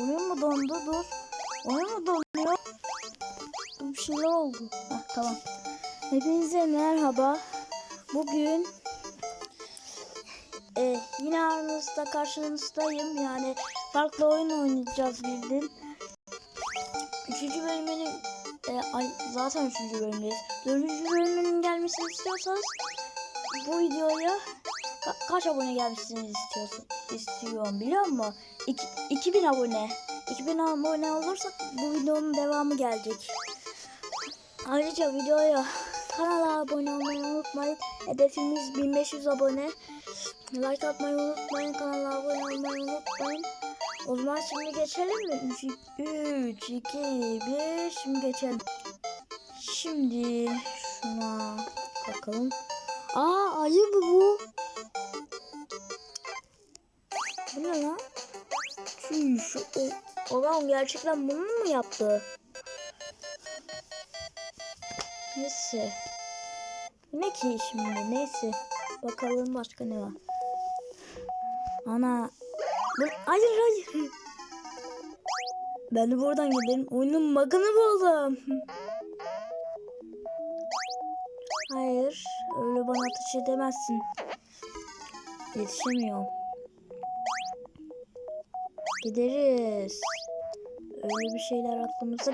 Oyun mu dondu? Dur. Oyun mu donuyor? Bir şeyler oldu. Heh, tamam. Hepinize merhaba. Bugün e, yine aranızda karşınızdayım. Yani farklı oyun oynayacağız bildim. Üçüncü bölümünün e, ay, zaten üçüncü bölümdeyiz. Dördüncü bölümünün gelmesini istiyorsanız bu videoya ka- kaç abone gelmesini istiyorsun istiyorum biliyor musun? İki, 2000 abone. 2000 abone olursak bu videonun devamı gelecek. Ayrıca videoya kanala abone olmayı unutmayın. Hedefimiz 1500 abone. Like atmayı unutmayın. Kanala abone olmayı unutmayın. O zaman şimdi geçelim mi? 3, 2, 1. Şimdi geçelim. Şimdi şuna bakalım. Aa ayı mı bu? Bu ne lan? Çüş. O, adam gerçekten bunu mu yaptı? Neyse. Ne ki şimdi? Neyse. Bakalım başka ne var. Ana. Bu, hayır hayır. Ben de buradan gidelim. Oyunun bug'ını buldum. Hayır. Öyle bana ateş edemezsin. Yetişemiyorum. Gideriz. Öyle bir şeyler aklımıza...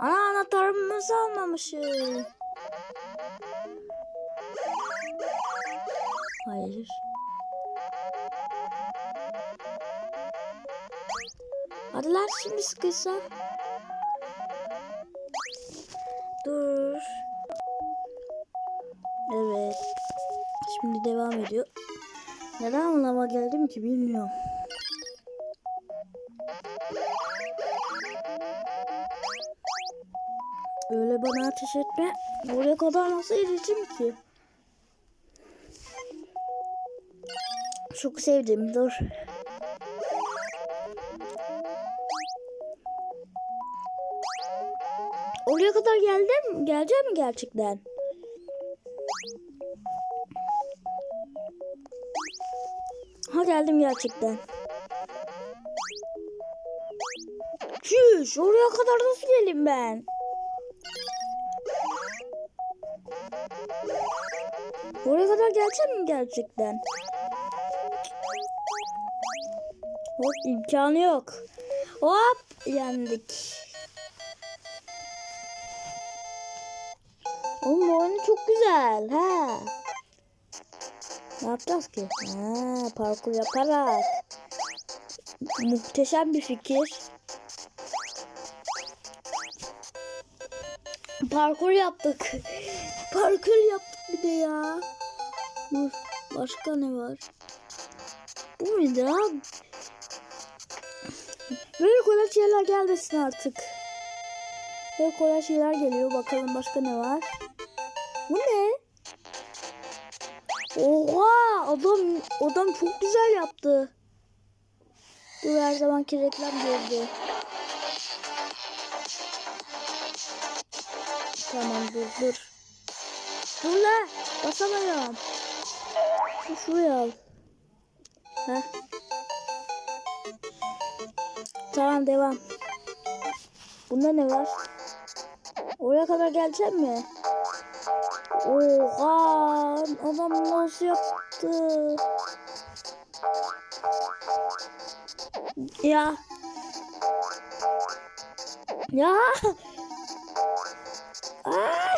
Ana anahtarımızı almamışız. Hayır. Hadi lan şimdi sıkıysa. Dur. Evet. Şimdi devam ediyor. Neden anlama geldim ki bilmiyorum. Öyle bana ateş etme. Oraya kadar nasıl erişim ki? Çok sevdim. Dur. Oraya kadar geldim. Gelecek mi gerçekten? Ha geldim gerçekten. Çüş oraya kadar nasıl geleyim ben? Oraya kadar geleceğim mi gerçekten? Hop imkanı yok. Hop yendik. Oğlum bu oyun çok güzel. Ha. Ne yapacağız ki? Ha, parkur yaparak. Muhteşem bir fikir. Parkur yaptık. Parkur yaptık bir de ya. Dur. Başka ne var? Bu muydu ya? Böyle kolay şeyler gelmesin artık. Böyle kolay şeyler geliyor. Bakalım başka ne var? Bu ne? Oha! Adam adam çok güzel yaptı. Dur her zamanki reklam geldi. Tamam dur dur. Dur la basamıyorum. Şu şuraya al. Heh. Tamam devam. Bunda ne var? Oraya kadar gelecek mi? Oha! Adam nasıl yaptı? Ya. Ya. Ay.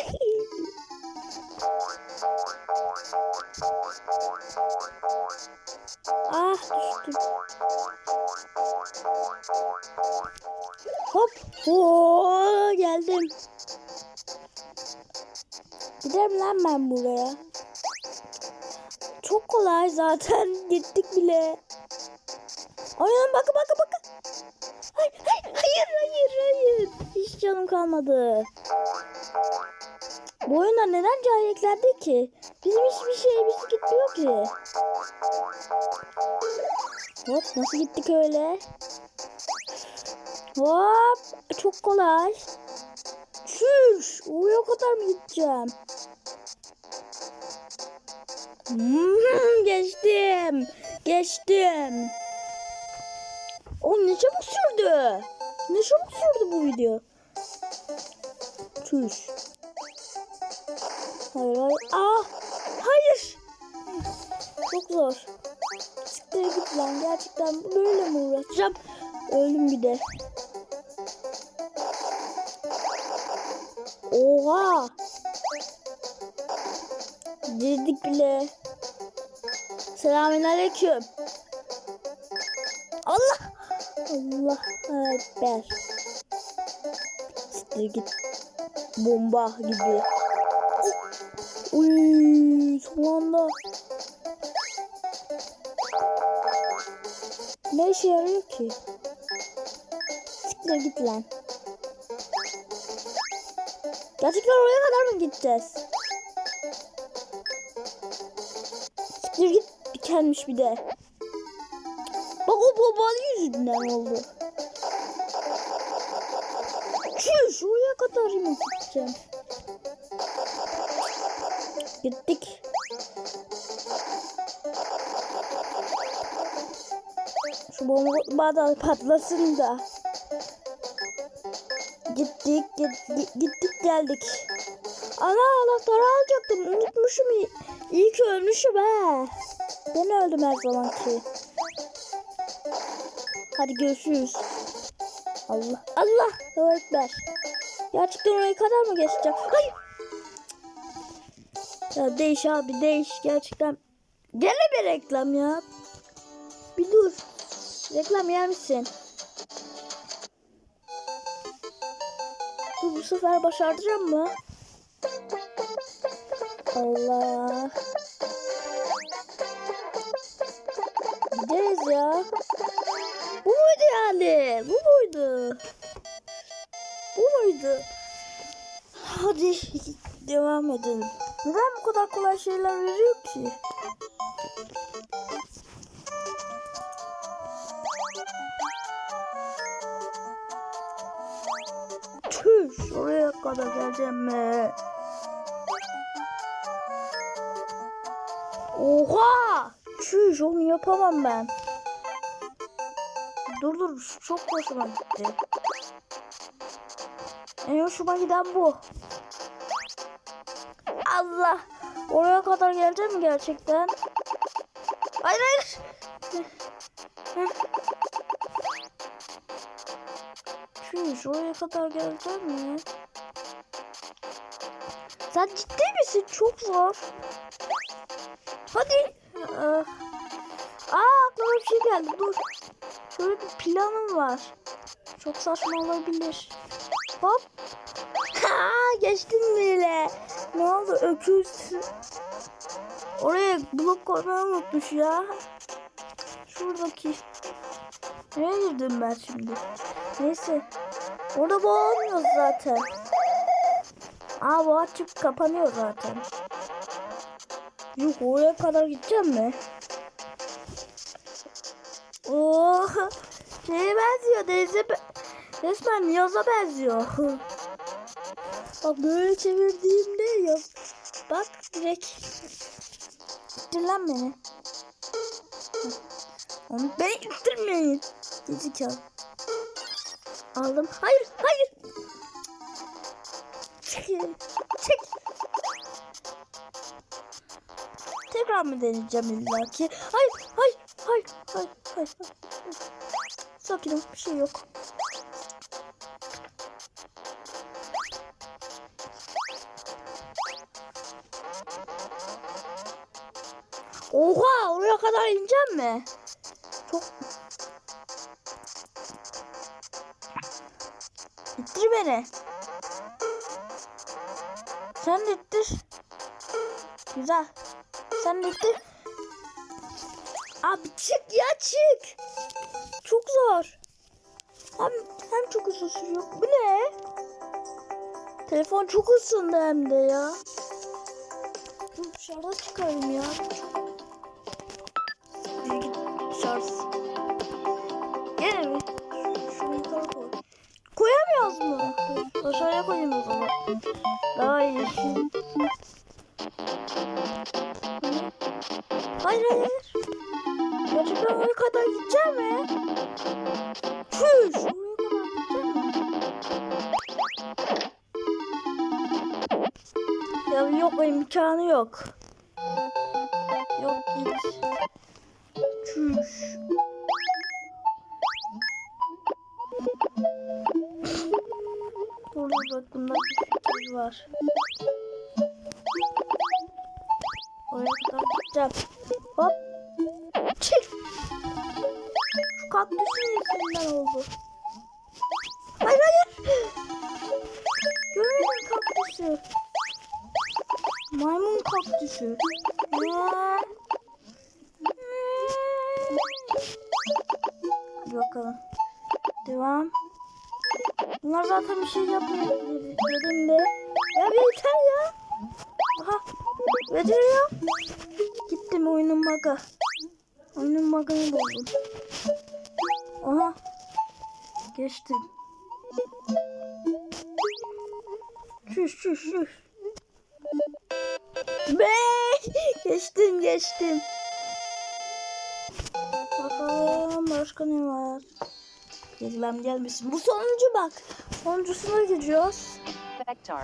Oo, geldim. Giderim lan ben buraya. Çok kolay zaten. Gittik bile. Aynen bakın bakın bakın. Hayır hayır hayır. Hiç canım kalmadı. Bu oyunda neden cahil eklendi ki? Bizim hiçbir şeyimiz gitmiyor ki. Hop nasıl gittik öyle? Hop çok kolay. Çüş oraya kadar mı gideceğim? Hmm, geçtim. Geçtim. çabuk sürdü. Ne çabuk sürdü bu video. Tüş. Hayır hayır. Aa, hayır. Çok zor. Siktir git lan. Gerçekten böyle mi uğraşacağım? Öldüm bir de. Oha. Girdik bile. Selamünaleyküm. Allah. Allah ekber. Siktir git. Bomba gibi. Uy, son anda. Ne işe yarıyor ki? Siktir git lan. Gerçekten oraya kadar mı gideceğiz? Siktir git dikenmiş bir de. Bak o babanın yüzünden oldu. Çüş oraya kadar mı gideceğim? Gittik. Şu bomba da patlasın da. Gittik, git- git- gittik geldik. Ana anahtarı alacaktım. Unutmuşum. İyi, ki ölmüşüm he. Ben öldüm her zamanki. Hadi görüşürüz. Allah. Allah Ekber. Gerçekten oraya kadar mı geçeceğim? Hayır. Ya değiş abi değiş. Gerçekten. Gene bir reklam ya. Bir dur. Reklam yer misin? Bu, sefer başaracağım mı? Allah. Gideriz ya. Bu muydu yani? Bu muydu? Bu muydu? Hadi devam edelim. Neden bu kadar kolay şeyler veriyor ki? Tüş oraya kadar geleceğim mi? Oha! Çüş onu yapamam ben. Dur dur çok hoşuma gitti. En hoşuma giden bu. Allah! Oraya kadar geleceğim mi gerçekten? Hayır hayır. Çüş oraya kadar geleceğim mi? Sen ciddi misin? Çok zor. Hadi. Aa aklıma bir şey geldi. Dur. Şöyle bir planım var. Çok saçma olabilir. Hop. Ha, geçtim bile. Ne oldu öküz? Oraya blok koymayı unutmuş ya. Şuradaki. Nereye girdim ben şimdi? Neyse. Orada bu olmuyor zaten. Aa bu açıp kapanıyor zaten. Yok oraya kadar gideceğim mi? Oo, şeye benziyor denize be resmen yaza benziyor. Bak böyle çevirdiğimde yaz. Bak direkt. İttir lan beni. Onu beni ittirmeyin. Gezikalı. Aldım. Hayır, hayır. Çek. Çek. Tekrar mı deneyeceğim illa ki? Hayır, hayır, hayır, hayır, hayır. hayır. Sakin ol, bir şey yok. Oha, oraya kadar ineceğim mi? Çok... İttir beni. Sen de ittir. Güzel. Sen de ittir. Abi çık ya çık. Çok zor. Hem, hem çok uzun sürüyor. Bu ne? Telefon çok ısındı hem de ya. Dur dışarıda çıkarım ya. Şarj. Aşağıya koyayım o zaman. Daha iyi. Hayır hayır. Gerçekten oraya kadar gideceğim mi? Çüş. Ya yok o imkanı yok. Yok git. Çüş. Bunda bir fikir var. Oraya kadar gideceğim. Hop. Çık. Şu kaktüsün yüzünden oldu. Hayır hayır. Görmedim kaktüsü. Maymun kaktüsü. Ya. Hadi bakalım. Devam. Bunlar zaten bir şey yapmıyor dedi- dedim de. Ya yeter ya. Aha. Beceriyor. Gittim oyunun bug'a. Oyunun bug'ını buldum. Aha. Geçtim. Çüş çüş çüş. Be geçtim geçtim. Gelmem gelmesin. Bu sonuncu bak. Sonuncusuna gidiyoruz. Vector.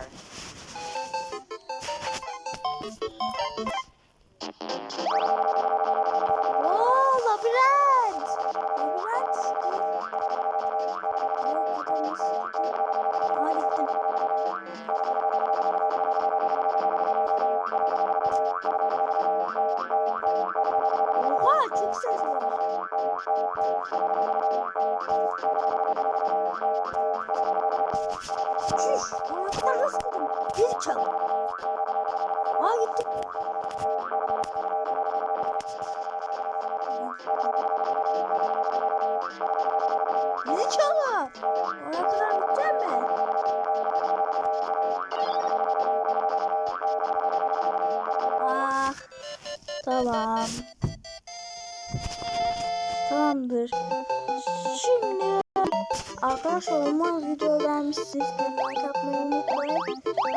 Oo labirent. Labirent. Aa gittim. Oha çok ses var. Çüş. Anahtar nasıl buldum? Bir çal. Aa gittim. Bizi çalma. Oraya kadar gideceğim mi? Ah. Tamam. Arkadaşlar umarım video beğenmişsiniz. Like atmayı unutmayın.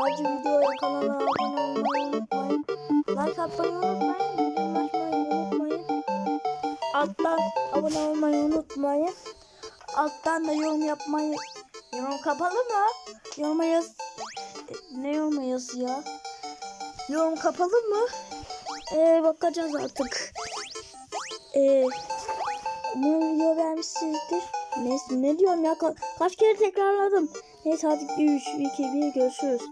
Ayrıca videoya kanala abone olmayı unutmayın. Like atmayı unutmayın. Bildirim açmayı unutmayın. Alttan abone olmayı unutmayın. Alttan da yorum yapmayı yorum kapalı mı? Yoruma yaz ne yoruma yazı ya? Yorum kapalı mı? Ee, bakacağız artık. Ee, umarım video beğenmişsinizdir. Neyse ne diyorum ya Ka- kaç kere tekrarladım. Neyse hadi 3, 2, 1 görüşürüz.